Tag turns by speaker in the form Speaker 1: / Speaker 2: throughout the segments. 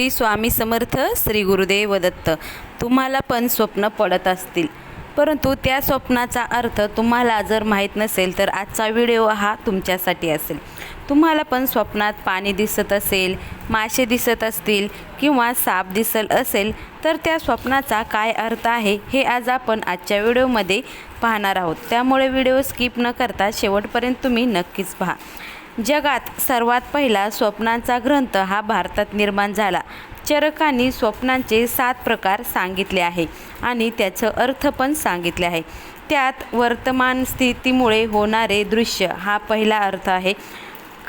Speaker 1: श्री स्वामी समर्थ श्री गुरुदेव दत्त. तुम्हाला पण स्वप्न पडत असतील. परंतु त्या स्वप्नाचा अर्थ तुम्हाला जर माहीत नसेल तर आजचा व्हिडिओ हा तुमच्यासाठी असेल. तुम्हाला पण स्वप्नात पाणी दिसत असेल मासे दिसत असतील किंवा साप दिसत असेल तर त्या स्वप्नाचा काय अर्थ आहे हे आज आपण आजच्या व्हिडिओमध्ये पाहणार आहोत. त्यामुळे व्हिडिओ स्किप न करता शेवटपर्यंत तुम्ही नक्कीच पहा. जगात सर्वात पहिला स्वप्नांचा ग्रंथ हा भारतात निर्माण झाला. चरकांनी स्वप्नांचे सात प्रकार सांगितले आहे आणि त्याचं अर्थ पण सांगितले आहे. त्यात वर्तमान स्थितीमुळे होणारे दृश्य हा पहिला अर्थ आहे.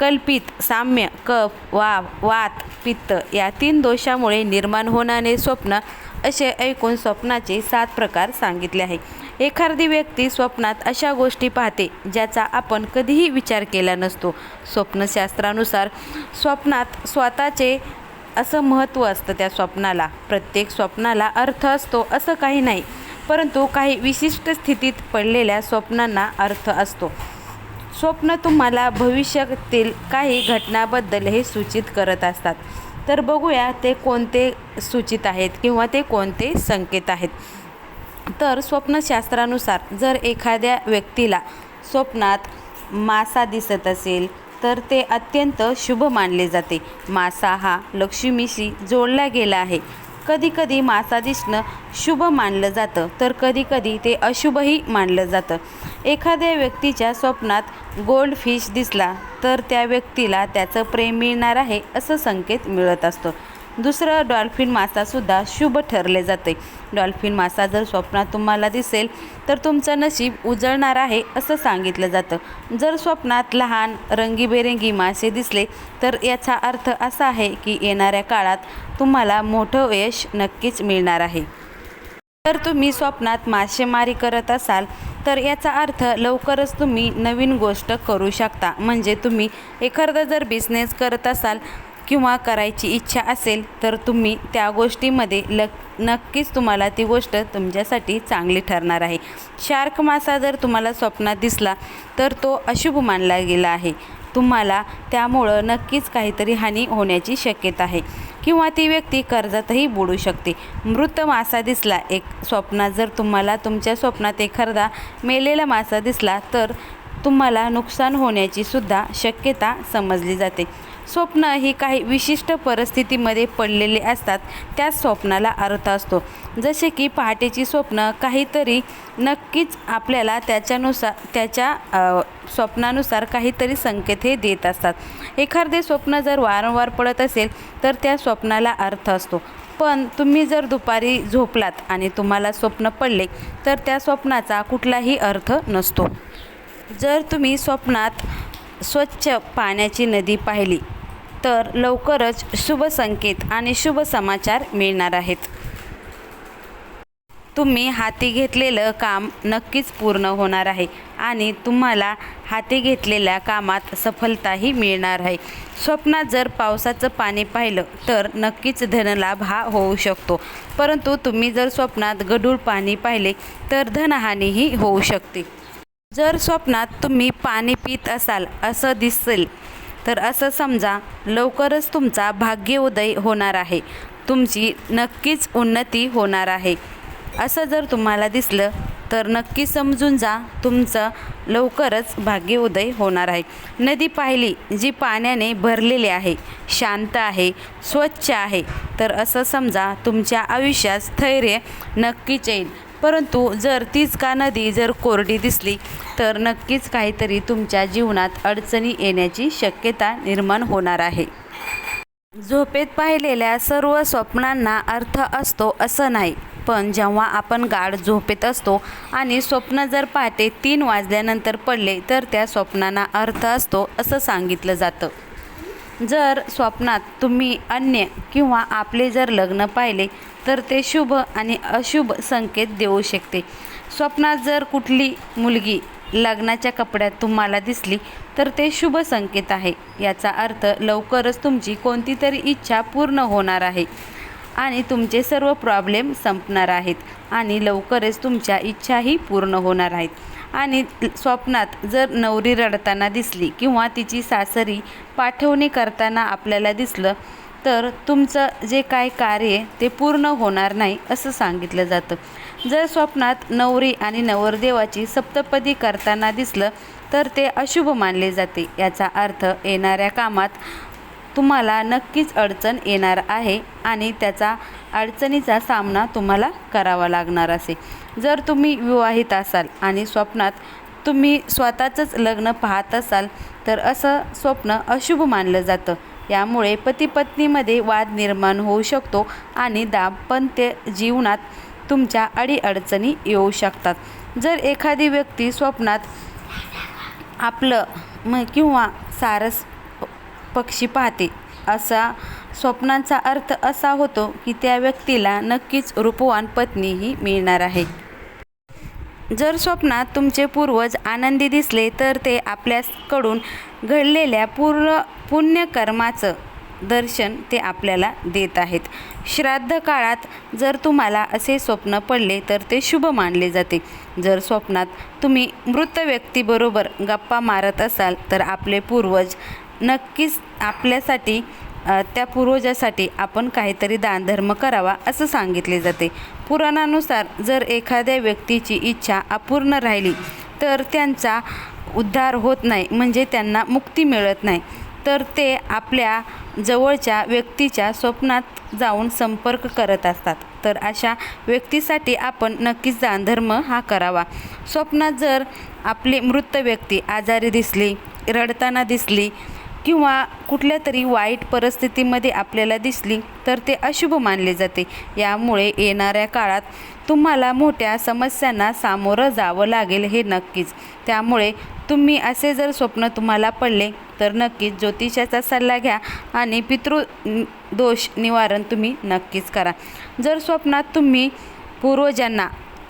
Speaker 1: कल्पित साम्य कफ वाव वात पित्त या तीन दोषामुळे निर्माण होणारे स्वप्न असे ऐकून स्वप्नाचे सात प्रकार सांगितले आहे. एखादी व्यक्ती स्वप्नात अशा गोष्टी पाहते ज्याचा आपण कधीही विचार केला नसतो. स्वप्नशास्त्रानुसार स्वप्नात स्वतःचे असं महत्त्व असतं त्या स्वप्नाला. प्रत्येक स्वप्नाला अर्थ असतो असं काही नाही परंतु काही विशिष्ट स्थितीत पडलेल्या स्वप्नांना अर्थ असतो. स्वप्न तुम्हाला भविष्यातील काही घटनाबद्दल हे सूचित करत असतात. तर बघूया ते कोणते सूचित आहेत किंवा ते कोणते संकेत आहेत. तर स्वप्नशास्त्रानुसार जर एखाद्या व्यक्तीला स्वप्नात मासा दिसत असेल तर ते अत्यंत शुभ मानले जाते. मासा हा लक्ष्मीशी जोडला गेला आहे. कधीकधी मासा दिसणं शुभ मानलं जातं तर कधीकधी ते अशुभही मानलं जातं. एखाद्या व्यक्तीच्या स्वप्नात गोल्ड फिश दिसला तर त्या व्यक्तीला त्याचं प्रेम मिळणार आहे असं संकेत मिळत असतो. दुसरं डॉल्फिन मासासुद्धा शुभ ठरले जाते. डॉल्फिन मासा जर स्वप्नात तुम्हाला दिसेल तर तुमचं नशीब उजळणार आहे असं सांगितलं जातं. जर स्वप्नात लहान रंगीबेरंगी मासे दिसले तर याचा अर्थ असा आहे की येणाऱ्या काळात तुम्हाला मोठं यश नक्कीच मिळणार आहे. जर तुम्ही स्वप्नात मासेमारी करत असाल तर याचा अर्थ लवकरच तुम्ही नवीन गोष्ट करू शकता. म्हणजे तुम्ही एखादा जर बिझनेस करत असाल किंवा करायची इच्छा असेल तर तुम्ही त्या गोष्टीमध्ये ल नक्कीच तुम्हाला ती गोष्ट तुमच्यासाठी चांगली ठरणार आहे. शार्क मासा जर तुम्हाला स्वप्नात दिसला तर तो अशुभ मानला गेला आहे. तुम्हाला त्यामुळं नक्कीच काहीतरी हानी होण्याची शक्यता आहे. किंवा ती व्यक्ती कर्जातही बुडू शकते. मृत मासा दिसला एक स्वप्नात जर तुम्हाला तुमच्या स्वप्नात एखादा मेलेला मासा दिसला तर तुम्हाला नुकसान होण्याची सुद्धा शक्यता समजली जाते. स्वप्न ही काही विशिष्ट परिस्थितीमध्ये पडलेले असतात त्याच स्वप्नाला अर्थ असतो. जसे की पहाटेची स्वप्न काहीतरी नक्कीच आपल्याला त्याच्यानुसार त्याच्या स्वप्नानुसार काहीतरी संकेत हे देत असतात. एखादे स्वप्न जर वारंवार पडत असेल तर त्या स्वप्नाला अर्थ असतो. पण तुम्ही जर दुपारी झोपलात आणि तुम्हाला स्वप्न पडले तर त्या स्वप्नाचा कुठलाही अर्थ नसतो. जर तुम्ही स्वप्नात स्वच्छ पाण्याची नदी पाहिली तर लवकरच शुभ संकेत आणि शुभ समाचार मिळणार आहेत. तुम्ही हाती घेतलेलं काम नक्कीच पूर्ण होणार आहे आणि तुम्हाला हाती घेतलेल्या कामात सफलताही मिळणार आहे. स्वप्नात जर पावसाचं पाणी पाहिलं तर नक्कीच धनलाभ हा होऊ शकतो. परंतु तुम्ही जर स्वप्नात गढूळ पाणी पाहिले तर धनहानीही होऊ शकते. जर स्वप्नात तुम्ही पाणी पित असाल असं दिसेल तर असं समजा लवकरच तुमचा भाग्योदय होणार आहे. तुमची नक्कीच उन्नती होणार आहे. असं जर तुम्हाला दिसलं तर नक्की समजून जा तुमचं लवकरच भाग्योदय होणार आहे. नदी पाहिली जी पाण्याने भरलेली आहे शांत आहे स्वच्छ आहे तर असं समजा तुमच्या आयुष्यात स्थैर्य नक्कीच येईल. परंतु जर तीच का नदी जर कोरडी दिसली तर नक्कीच काहीतरी तुमच्या जीवनात अडचणी येण्याची शक्यता निर्माण होणार आहे. झोपेत पाहिलेल्या सर्व स्वप्नांना अर्थ असतो असं नाही पण जेव्हा आपण गाढ झोपेत असतो आणि स्वप्न जर पहाटे तीन वाजल्यानंतर पडले तर त्या स्वप्नांना अर्थ असतो असं सांगितलं जातं. जर स्वप्नात तुम्ही अन्य किंवा आपले जर लग्न पाहिले तर ते शुभ आणि अशुभ संकेत देऊ शकते. स्वप्नात जर कुठली मुलगी लग्नाच्या कपड्यात तुम्हाला दिसली तर ते शुभ संकेत आहे. याचा अर्थ लवकरच तुमची कोणती तरी इच्छा पूर्ण होणार आहे आणि तुमचे सर्व प्रॉब्लेम संपणार आहेत आणि लवकरच तुमच्या इच्छाही पूर्ण होणार आहेत. आणि स्वप्नात जर नवरी रडताना दिसली किंवा तिची सासरी पाठवणी करताना आपल्याला दिसलं तर तुमचं जे काय कार्य ते पूर्ण होणार नाही असं सांगितलं जातं. जर स्वप्नात नवरी आणि नवरदेवाची सप्तपदी करताना दिसलं तर ते अशुभ मानले जाते. याचा अर्थ येणाऱ्या कामात तुम्हाला नक्कीच अडचण येणार आहे आणि त्याचा अडचणीचा सामना तुम्हाला करावा लागणार असेल जर तुम्ही विवाहित असाल आणि स्वप्नात तुम्ही स्वतःचंच लग्न पाहत असाल तर असं स्वप्न अशुभ मानलं जातं. यामुळे पती पत्नीमध्ये वाद निर्माण होऊ शकतो आणि दाम्पत्य जीवनात तुमच्या अडीअडचणी येऊ शकतात. जर एखादी व्यक्ती स्वप्नात आपलं म किंवा सारस पक्षी पाहते असा स्वप्नांचा अर्थ असा होतो की त्या व्यक्तीला नक्कीच रूपवान पत्नीही मिळणार आहे. जर स्वप्नात तुमचे पूर्वज आनंदी दिसले तर ते आपल्याकडून घडलेल्या पूर्ण पुण्यकर्माचं दर्शन ते आपल्याला देत आहेत. श्राद्ध काळात जर तुम्हाला असे स्वप्न पडले तर ते शुभ मानले जाते. जर स्वप्नात तुम्ही मृत व्यक्तीबरोबर गप्पा मारत असाल तर आपले पूर्वज नक्कीच आपल्यासाठी त्या पूर्वजासाठी आपण काहीतरी दानधर्म करावा असं सांगितले जाते. पुराणानुसार जर एखाद्या व्यक्तीची इच्छा अपूर्ण राहिली तर त्यांचा उद्धार होत नाही म्हणजे त्यांना मुक्ती मिळत नाही. तर ते आपल्या जवळच्या व्यक्तीच्या स्वप्नात जाऊन संपर्क करत असतात. तर अशा व्यक्तीसाठी आपण नक्कीच दानधर्म हा करावा. स्वप्नात जर आपली मृत व्यक्ती आजारी दिसली रडताना दिसली किंवा कुठल्या तरी वाईट परिस्थितीमध्ये आपल्याला दिसली तर ते अशुभ मानले जाते. यामुळे येणाऱ्या काळात तुम्हाला मोठ्या समस्यांना सामोरं जावं लागेल हे नक्कीच. त्यामुळे तुम्ही असे जर स्वप्न तुम्हाला पडले तर नक्कीच ज्योतिषाचा सल्ला घ्या आणि पितृ दोष निवारण तुम्ही नक्कीच करा. जर स्वप्नात तुम्ही पूर्वजांना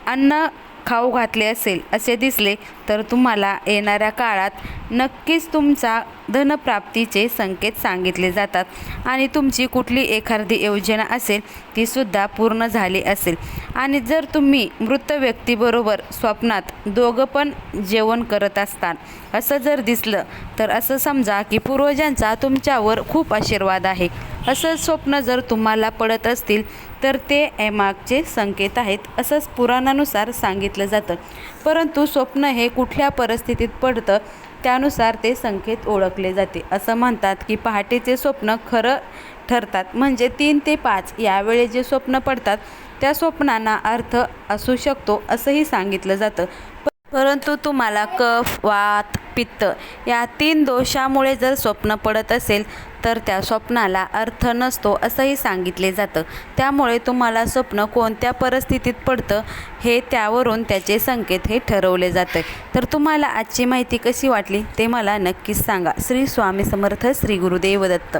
Speaker 1: अन्न खाऊ घातले असेल असे दिसले तर तुम्हाला येणाऱ्या काळात नक्कीच तुमचा धनप्राप्तीचे संकेत सांगितले जातात. आणि तुमची कुठली एखादी योजना असेल तीसुद्धा पूर्ण झाली असेल. आणि जर तुम्ही मृत व्यक्तीबरोबर स्वप्नात दोघं पण जेवण करत असतात असं जर दिसलं तर असं समजा की पूर्वजांचा तुमच्यावर खूप आशीर्वाद आहे. असं स्वप्न जर तुम्हाला पडत असतील तर ते ऐमागचे संकेत आहेत असंच पुराणानुसार सांगितलं जातं. परंतु स्वप्न हे कुठल्या परिस्थितीत पडतं त्यानुसार ते संकेत ओळखले जाते. असं म्हणतात की पहाटेचे स्वप्न खरं ठरतात. म्हणजे तीन ते पाच यावेळी जे स्वप्न पडतात त्या स्वप्नांना अर्थ असू शकतो असंही सांगितलं जातं. परंतु तुम्हाला कफ वात पित्त या तीन दोषामुळे जर स्वप्न पडत असेल तर त्या स्वप्नाला अर्थ नसतो असंही सांगितले जातं. त्यामुळे तुम्हाला स्वप्न कोणत्या परिस्थितीत पडतं हे त्यावरून त्याचे संकेत हे ठरवले जाते. तर तुम्हाला आजची माहिती कशी वाटली ते मला नक्कीच सांगा. श्री स्वामी समर्थ श्री गुरुदेव दत्त.